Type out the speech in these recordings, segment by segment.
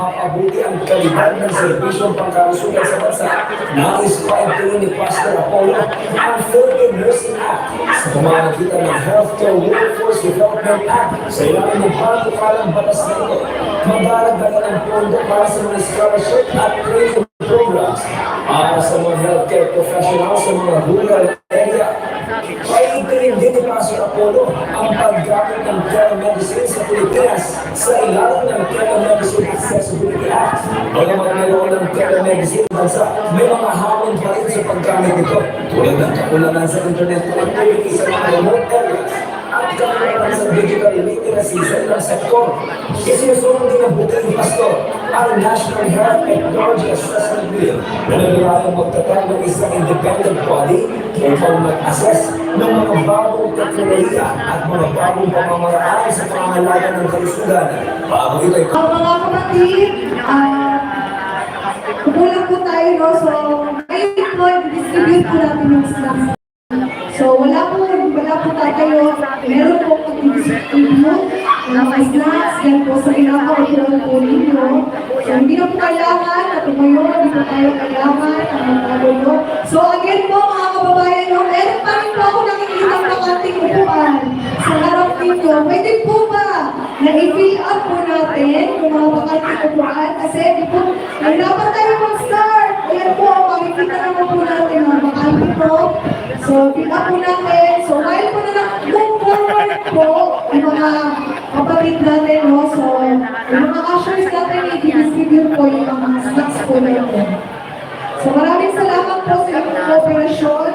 mapabuti ang kalidad ng serbisyong pangkalusugan sa bansa. Na-describe tuloy ni Pastor Apollo ang Philippine Nursing Act sa pamamagitan ng Healthcare Workforce Development Act sa ilalim ng pangkukalang batas na ito. Magdaragdagan ng pondo para sa mga scholarship at training programs para sa mga healthcare professionals sa mga rural area. Paigtingin din ni Pastor Apollo ang paggamit ng telemedicine sa Pilipinas sa ilalim telemedicine bansa, may mga hamon pa rin sa paggamit nito tulad ng kakulangan sa internet connectivity sa mga remote areas at kakulangan sa digital literacy sa ilang sektor. Isinusunod din ng buti ni Pastor ang National Health Technology Assessment Bill na naglayang magtatag ng isang independent body upang mag-assess ng mga bagong teknolohiya at mga bagong pamamaraan sa pangangalaga ng kalusugan. Bago ito ay Ang mga kapatid, ah, kukulang po tayo, no? So, ngayon po, distribute po natin yung snacks. So, wala po, wala po tayo, meron po pag-distribute ng mga snacks, yan po sa kinaka-order po ninyo. So, hindi na po kailangan na tumayo, hindi po tayo kailangan na magkagulo. So, again po, mga kababayan, no, meron pa rin po ako nakikita ng ating upuan sa harap ninyo. Pwede po ba na po mga bakanting upuan kasi di po, ay dapat tayo mag-start. Ayan po, makikita naman po natin mga bakante po. So, up po natin. So, while po na lang move forward po, yung mga kapatid natin, no? So, yung mga ushers natin, i-distribute po yung mga snacks po natin. So, maraming salamat po sa inyong cooperasyon.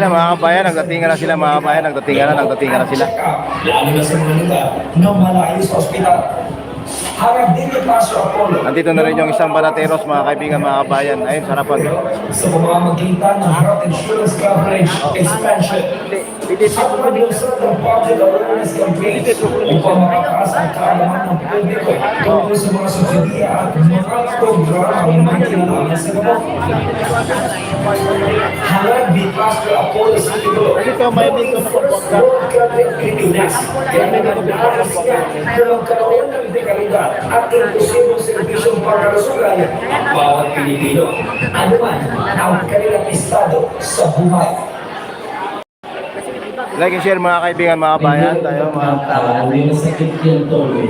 Ayun na mga kabayan, nagdatingan na sila mga kabayan, nagdatingan na, nagdatingan na sila. Lalo na sa mga lugar na malayo sa ospital. Nandito na rin yung isang banateros mga kaibigan mga kabayan. Ayun, sarapan. Sa pamamagitan ng health insurance coverage expansion. At pag-usap ng public awareness campaign upang makataas ang kaalaman ng publiko tungkol sa mga subsidiya at mga programa ng mga kinalaman sa gamot. Harap ni Pastor Apollo sa Tigulo. Ito, may dito in Pilipinas. Kaya nagpapalakas niya na magkaroon ng dekalidad at inklusibong serbisyong pangkalusugan ang bawat Pilipino. Ano man ang kanilang estado sa buhay. Like and share mga kaibigan mga kabayan. Tayo mga tao, may masakit yung tolo.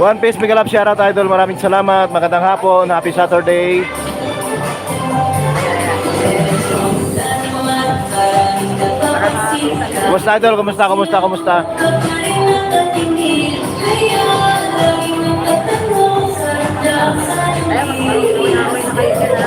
One Piece Mega Love Shoutout Idol. Maraming salamat. Magandang hapon. Happy Saturday. Kumusta Idol? Kumusta? Kumusta? Kumusta? Kaya magkaroon po na ako yung kayo sila.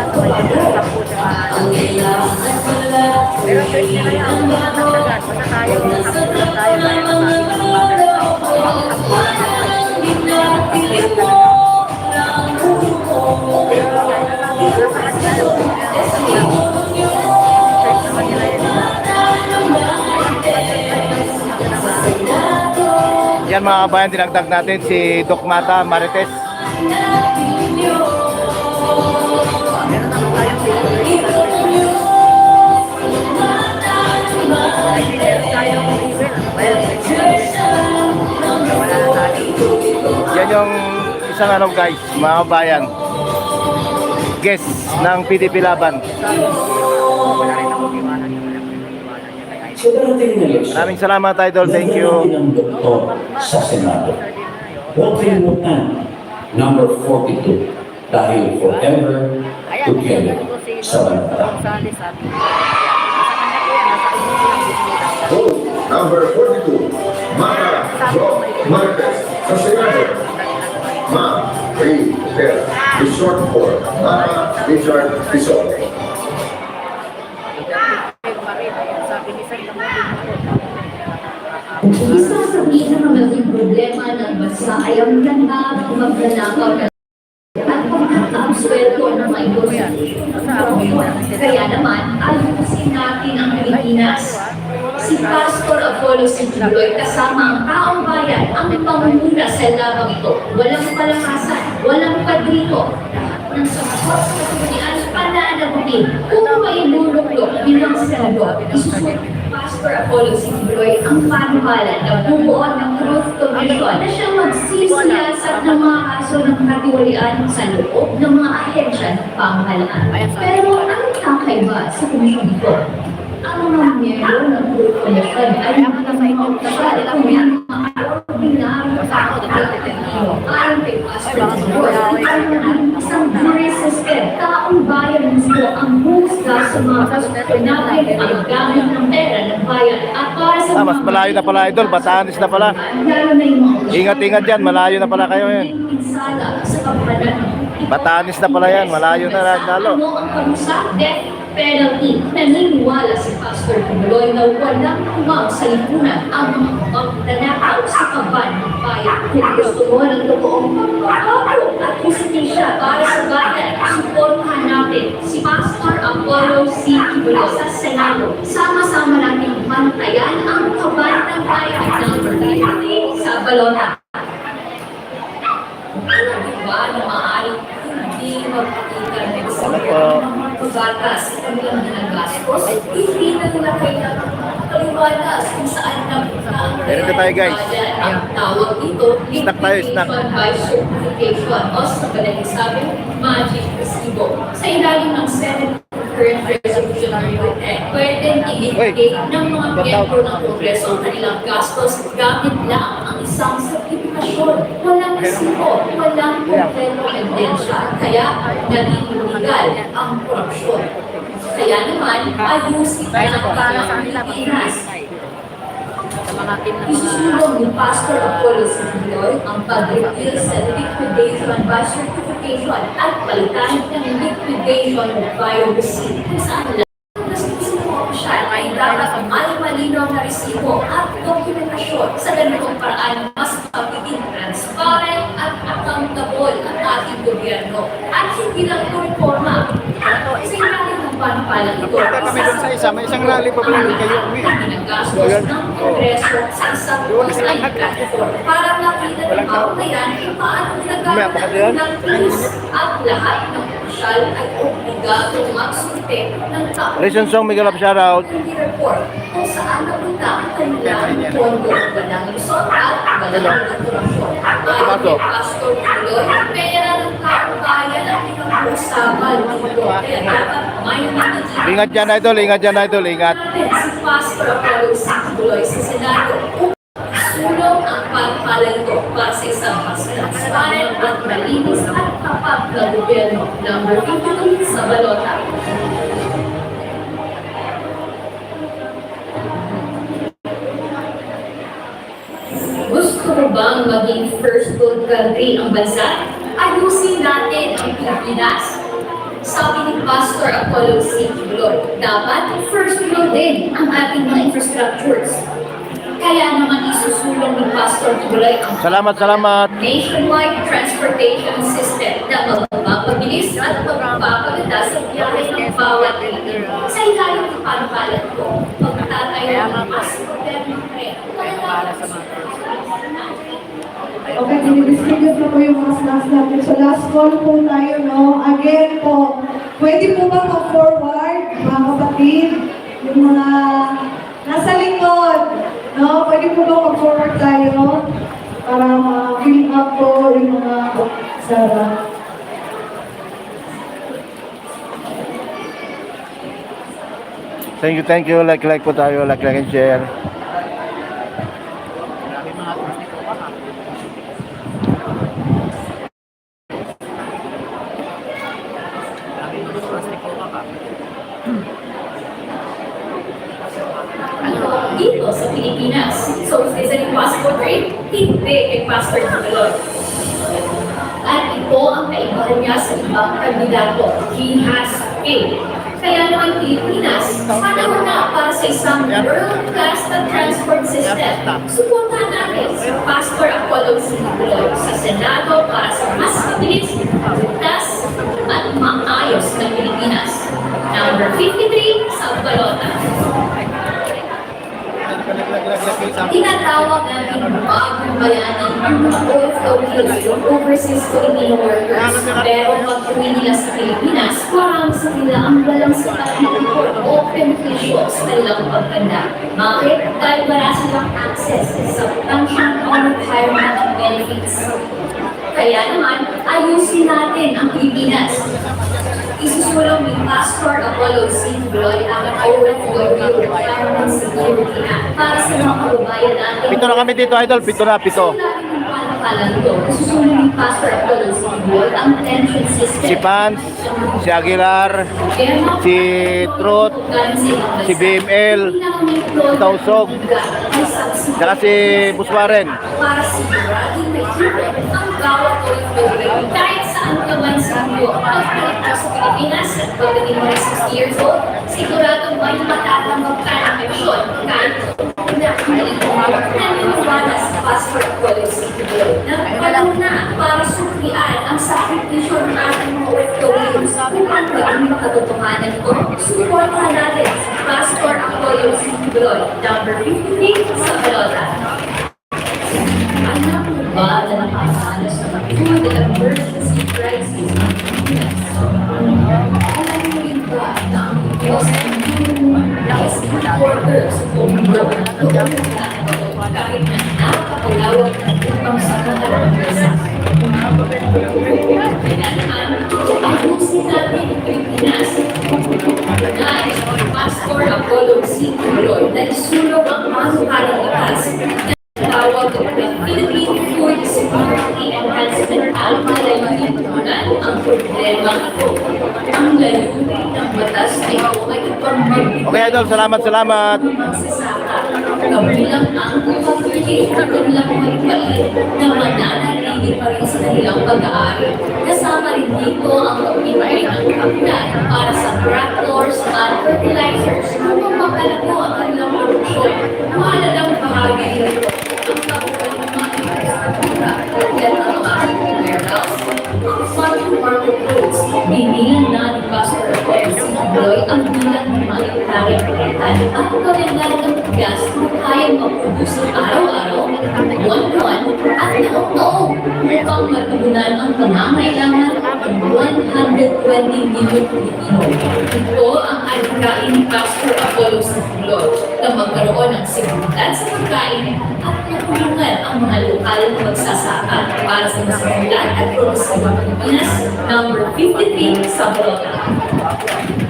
Tayo. Nakapulong tayo. Kaya Yan mga kabayan, dinagdag natin si Doc Mata Marites. Yan yung isang ano guys, mga kabayan. Guest ng PDP Laban. So darating na election. Maraming salamat Idol, thank you. Ng sa Senado. Huwag kalimutan, number 42, dahil forever together sa banata. Number 42, Mara Ro Marquez sa Senado. Ma Ray is short for Mara Richard Tizon. Sabi ni Sen. Kung isa sa pinakamalaking problema ng bansa ay ang ganda ng magnanakaw na at pagkakaabsweldo ng ito. Kaya naman, ayusin natin ang Pilipinas. Si Pastor Apollo Sintuloy kasama ang taong bayan ang pangunguna sa labang ito. Walang palakasan, walang padrino. Nang sa kapos na kunian, panaanagutin kung may luluklok bilang senador, isusunod Pastor Apollo Sintuloy ang panukalan ng bumuo ng Truth Commission na siyang magsisiyasat ng mga kaso ng katiwalian sa loob ng mga ahensya ng pamahalaan. Pero anong kakaiba sa komisyon ito? Ang mga miyembro ng Truth Commission ay mga mga opisyal at may mga tao na nagtatanggino. Ayon kay Pastor Sintuloy, ay maging isang system. Taong bayan mismo ang husga sa mga kasunod ang gamit ng pera ng bayan at para sa Ah, mas malayo na pala, idol. Batanes na pala. Ingat-ingat dyan, malayo na pala kayo ngayon. Pinsala sa kapananan. Batanes na pala yan, malayo na lalo. Ano ang kamusa? Death penalty. Naniniwala si Pastor Tumuloy na walang kumang sa lipunan ang mga magnanakaw sa kaban ng bayan. Kung gusto mo ng totoong pagbabago at justisya para sa bayan, suportahan natin si Pastor Apollo C. Tumuloy sa Senado. Sama-sama natin mantayan ang kaban ng bayan ng 30 sa balota. Diba na maaaring hindi magpakita ng sa pagbatas sa kanilang ginagastos, hindi na nila kailangan paliwalas kung saan napunta ang Meron na tayo, guys. Ang tawag dito, Snack tayo, snack. by certification o sa sabi, magic resibo. Sa ilalim ng Senate current resolution number 10, pwedeng i-indicate ng mga miyembro ng Kongreso ang kanilang gastos gamit lang ang isang sertifikasyon. Walang resibo, walang kompleto ebidensya. Kaya naging illegal ang korupsyon. Kaya naman, ayusin na ang parang Pilipinas. Isusulong ni Pastor Apollo Sigiloy ang pag-reveal sa liquidation by certification at palitan ng liquidation by receipt kung saan ang opisyal ay dapat may malinaw na resibo at dokumentasyon sa ganitong paraan ito reforma. Sa ilalim ng panupalang ito, kami doon sa isa, may isang rally pa pala doon kayo. Ginagastos ng Kongreso sa isang online platform para makita ng kautayan kung paano ginagamit ng pulis at lahat ng opisyal ay obligado magsunte ng taon. Listen song, Miguel of shoutout. Hindi report kung saan napunta ang kanilang pondo ng Luzon at Banang Korupsyon. Ayon Pastor Tuloy, pera Ingat dyan, idol. Ingat dyan, idol. Ingat. sulong ang pagpalan ito para sa isang mas transparent at malinis at tapat na gobyerno number 52 sa balota. Gusto mo bang maging first world country ang bansa? Ayusin natin ang Pilipinas. Sabi ni Pastor Apollo C. Kibuloy, dapat first world din ang ating mga infrastructures. Kaya naman isusulong ni Pastor Kibuloy ang Salamat, salamat. nationwide transportation system na magpapabilis at magpapaganda sa biyahe ng bawat Pilipino. Sa ilalim ng panukalan ko, pagtatayo ng mas modernong tren, para sa mga Okay, dinidistribute na po yung mga snacks natin. So last call po tayo, no? Again po, pwede po ba mag-forward, mga kapatid? Yung mga nasa likod, no? Pwede po ba mag-forward tayo? Para ma-fill up po yung mga sara. Thank you, thank you. Like, like po tayo. Like, like, and share. dito sa Pilipinas. So, is this an impossible trade? Hindi kay Pastor Kibuloy. At ito ang kaibahan niya sa ibang kandidato. He has faith. Kaya naman Pilipinas, panahon na para sa isang world-class na transport system. Suportahan natin si Pastor Apollo Sibuloy sa Senado para sa mas mabilis, ligtas, at maayos na Pilipinas. Number 53, Sabalota. Tinatawag natin bagong ang mga OFWs, overseas Filipino workers. Pero pag uwi nila sa Pilipinas, parang sa nila ang walang sapat na report o beneficials na nilang pagkanda. Bakit? Dahil wala silang access sa pension o retirement benefits. Kaya naman, ayusin natin ang Pilipinas. Isusulong ni Pastor Apollo C. Floyd ang Retirement Security Act para sa mga kababayan natin. Pito na kami dito, idol. Pito na, pito. Susunod ni Pastor Apollo C. Floyd ang pension system. Si Pans, si Aguilar, si Truth, si BML, si Tausog, saka si Buswaren. para siguradong may ang bawat OFW kahit saan ka man sa mundo. Pilipinas at pagdating mo na 60 years old, siguradong may matatanggap ka ng pensyon kahit naniniwala sa passport policy na panahon na para suklian ang sakripisyo ng ating mga OFWs kung ang gawin makatotohanan ko. Suportahan natin sa passport policy number 53 sa Balota. Mo ba na nakasana sa food emergency crisis Okay, idol. Salamat, salamat. Kabilang ang pagpili ng kanilang mga palit na mananatili pa rin sa kanilang pag-aaral. Kasama rin dito ang pagpipay ng kapital para sa tractors at fertilizers upang makalago ang kanilang produksyon. Mahalagang bahagi nito ang pagpapalagay ng mga infrastruktura tulad ng mga warehouse, ang farm-to-market roads, binilan na ni Pastor Percy Bloy ang bilang ng mga hektarya pagkatan at kalendaryo ng gas na kayang maproduce ng araw-araw, buwan-buwan at taong-taong upang matugunan ang pangangailangan ng 120 million Pilipino. Ito ang adhikain ni Pastor Apollo Santulo na magkaroon ng seguridad sa pagkain at matulungan ang mga lokal na magsasaka para sa masimulan at progresibong Pilipinas, number 53 sa Bologna.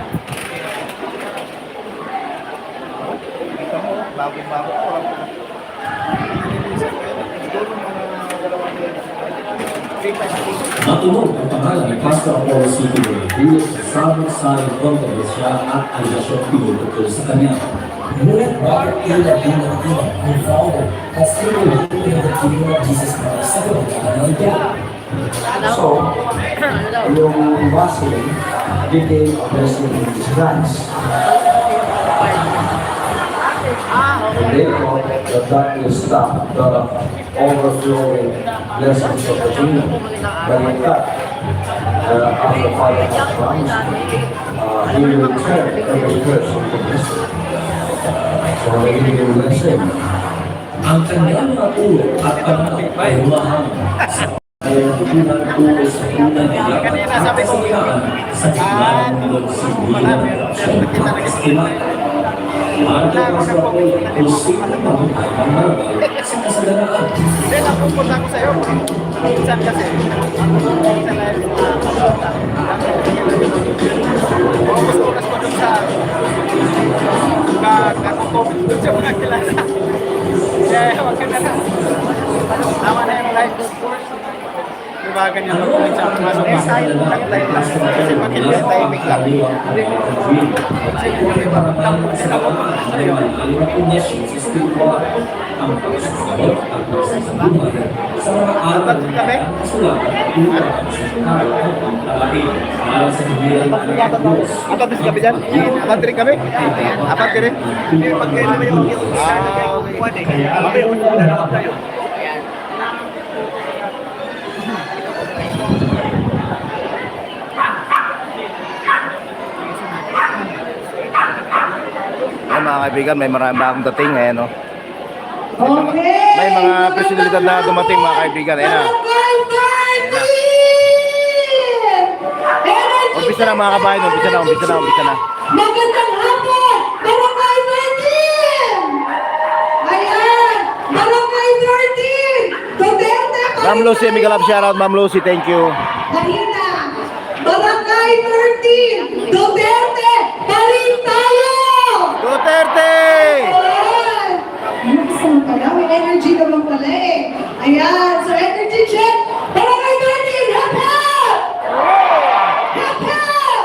Matunog ang pangalan ni Pastor Apollo C. Tuloy bilang sa sabang-saling kontrobersya at aligasyon pinututol sa kanya. Ngunit bakit tila din ng iba ang Father at sinulong ng the kingdom of Jesus Christ sa kabagalan ng ito? So, yung Muslim became a blessing in disguise. Thought that that will stop the overflowing blessings of the kingdom. But in fact, uh, the Father has promised, uh, He will turn every curse into blessing. Ang kanyang at ay humahanga sa ay natutunan tuloy sa unang ilapan at sa ng sa at kasalihan. Ang Pastor Apollo kung sino mabuhay ang marabal sa kasaganaan. Hindi, napupunta ko sa'yo. Minsan kasi. Minsan na yung mga kalota. Oras-oras ko dun sa kakakomment dun sa mga kilala. Kaya wag ka na lang. Tama na yung live course. Diba ganyan lang ulit sa pasok ka. Nag-live lang. Kasi pag hindi tayo bigla. Sa mga araw na kasulatan at tulad ng lalaki para sa kabilang ng Diyos. Apat din kami dyan? Apat din kami? Apat din? Hindi, pagkailan na yung Ah, mga kaibigan, may marami bagong dating eh, no? Okay. May mga personalidad na dumating mga kaibigan, ayan na. Barangay 13! Energy Umpisa na mga kabayan, umpisa na, umpisa na, umpisa na. Magandang hapon! Barangay 13! Ayan! Barangay 13! Duterte! Ma'am Lucy, may galap shoutout, Ma'am Lucy, thank you. Mahina! Barangay 13! Duterte! Parin tayo! Duterte! Ayan! Yung isa lang pala, may energy naman pala eh. Ayan, so energy check. Barangay 13, hap hap! Hap hap!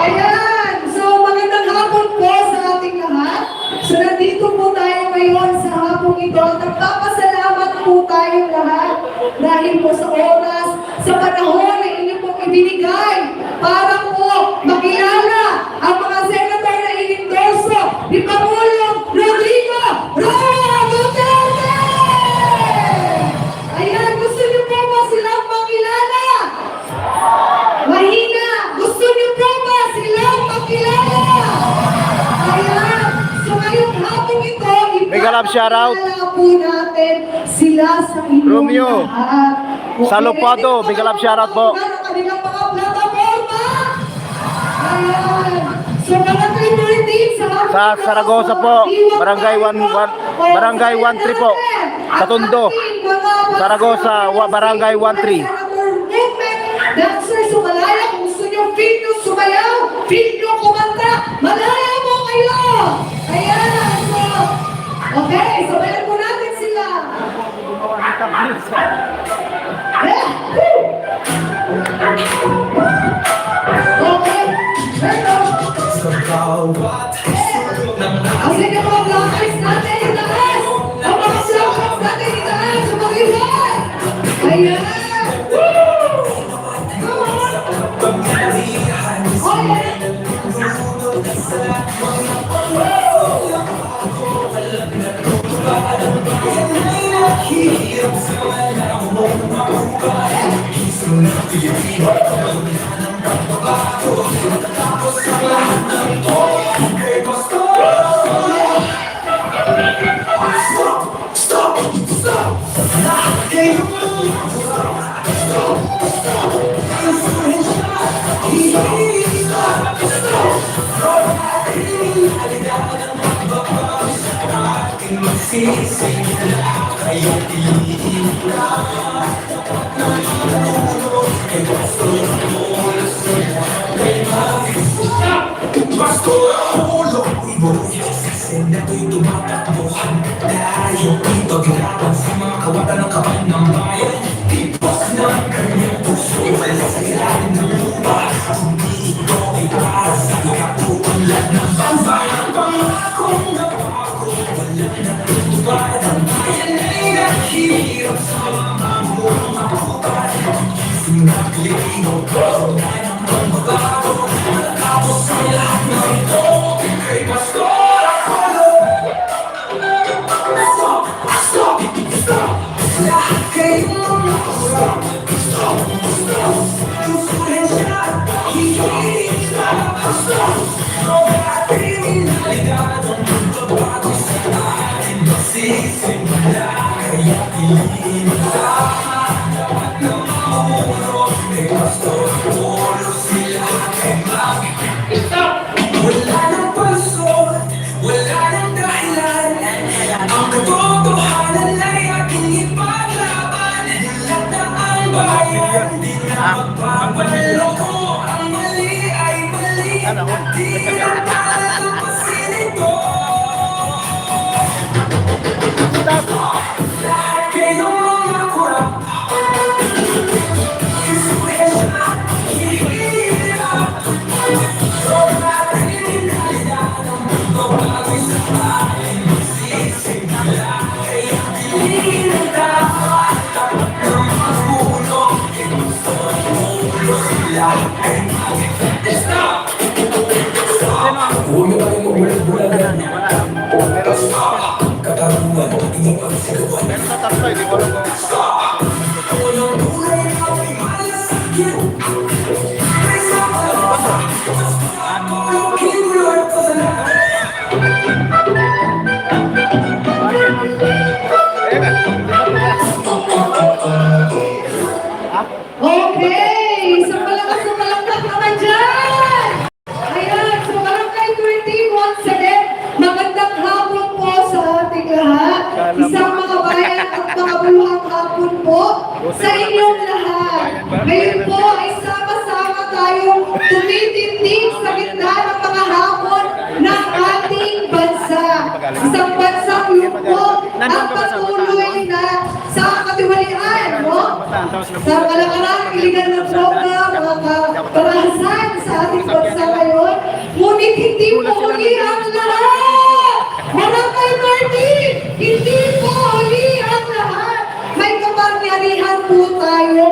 Ayan, so magandang hapon po sa ating lahat. So nandito po tayo ngayon sa hapong ito. At Nagpapasalamat po tayong lahat dahil po sa oras, sa panahon na inyo pong ibinigay para po makilala ang mga senator na inendorso ni Pangulong Rodrigo Roa Duterte! Ayan, gusto niyo po ba silang makilala? Mahina, gusto niyo po ba silang makilala? Ayan, so ngayong hapong ito, ipapakilala po natin sila sa inyong Romeo. lahat. Ito may galap ang shoutout po. Sa hapong Sa ito, Saragossa po, barangay tayo. 11 barangay 13 po. Sa Tondo. Saragossa, wa- barangay 13. Dancer, sumalaya. Kung gusto nyo feel nyo sumayaw, feel nyo kumanta, malaya mo kayo! Ayan, so, okay, sabayan po natin sila. Eh, ang sige po, blockers natin itaas! Ang mga blockers natin itaas! Sumagiwan! Ayan! Woo! Come on! Oh, yeah! Wala Magsising kayong iilang Nanonood kay gusto mo Pulo Ibo Kasi nato'y tumatakbo Tayo dito Ginapan sa mga kawatan ng kapal ng bayan Tipos ng kanyang puso Wala sa ilalim ng lupa Hindi ito ay para sa ikatutulad ng bansa Ang pangako na pako Wala na tutupad Ang bayan ay nahihirap sa mga mga kapatid Sinagli ng bago Tayo ng I will so like, no, Ang mali ay mali, di na Katarungan, hindi pagsigawan. Meron sa tatlo, hindi ko alam kung Unang kulay na may malasakit May sama Mas ako yung ngunit hindi po huli ang lahat! Barangay Martin, hindi po huli ang lahat! May kapangyarihan po tayo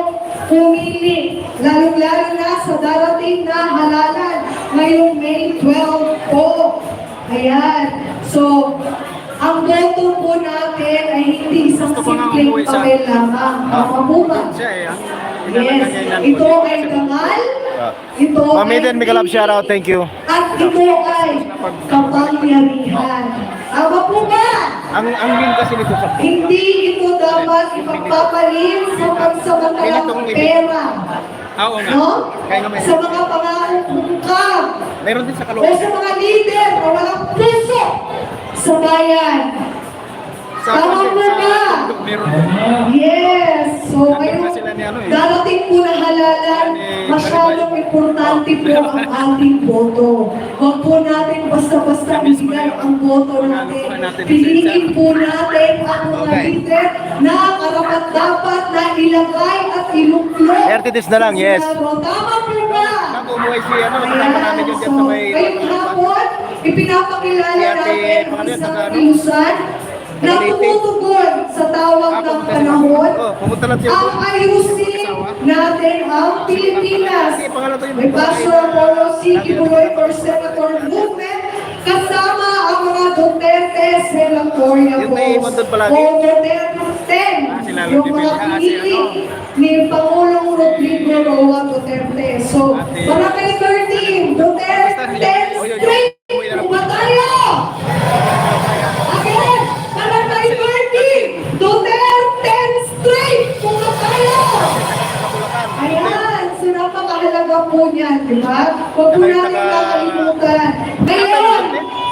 pumili, lalo-lalo na sa darating na halalan ngayong May 12 po. Ayan. So, ang boto po natin ay hindi isang simpleng papel lamang. Tama po ba? Yes, ito ay dangal. Ito Ma'am Eden, may kalab shoutout. Thank you. At ito ay kapangyarihan. Tama po ba? Ang ang win kasi nito sa Hindi ito dapat ipagpapalit sa pagsamantalang pera. Ah, Oo nga. No? Sa mga pangangungkab Meron din sa kalooban. sa mga leader na walang puso sa bayan. Meron din. Yes! So na ni ano eh. darating po na halalan, masyadong importante po ang ating boto. Huwag po natin basta-basta ibigay ang boto natin. Piliin po natin ang mga leader na karapat-dapat na ilagay at ilungklok. RTTs na lang, yes. Tama po ba? Si ano, kasama namin yun dyan sa may... Ngayong hapon, ipinapakilala natin ang isang ano? ilusan na tumutugon sa tawag ng panahon Oh, ang ayusin natin ang Pilipinas. May Pastor Apollo C. Kibuloy for Senator Movement kasama ang mga Duterte Senatorial palagi. O Duterte 10. Ah, yung mga ah, pinili ano? ni Pangulong Rodrigo Roa Duterte. So, Ate. Barangay 13, Duterte Oy, oy, oy. straight. Po niyan, di ba? Huwag po natin kakalimutan. Ngayon,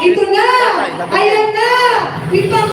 ito na! Ayan na! Ipang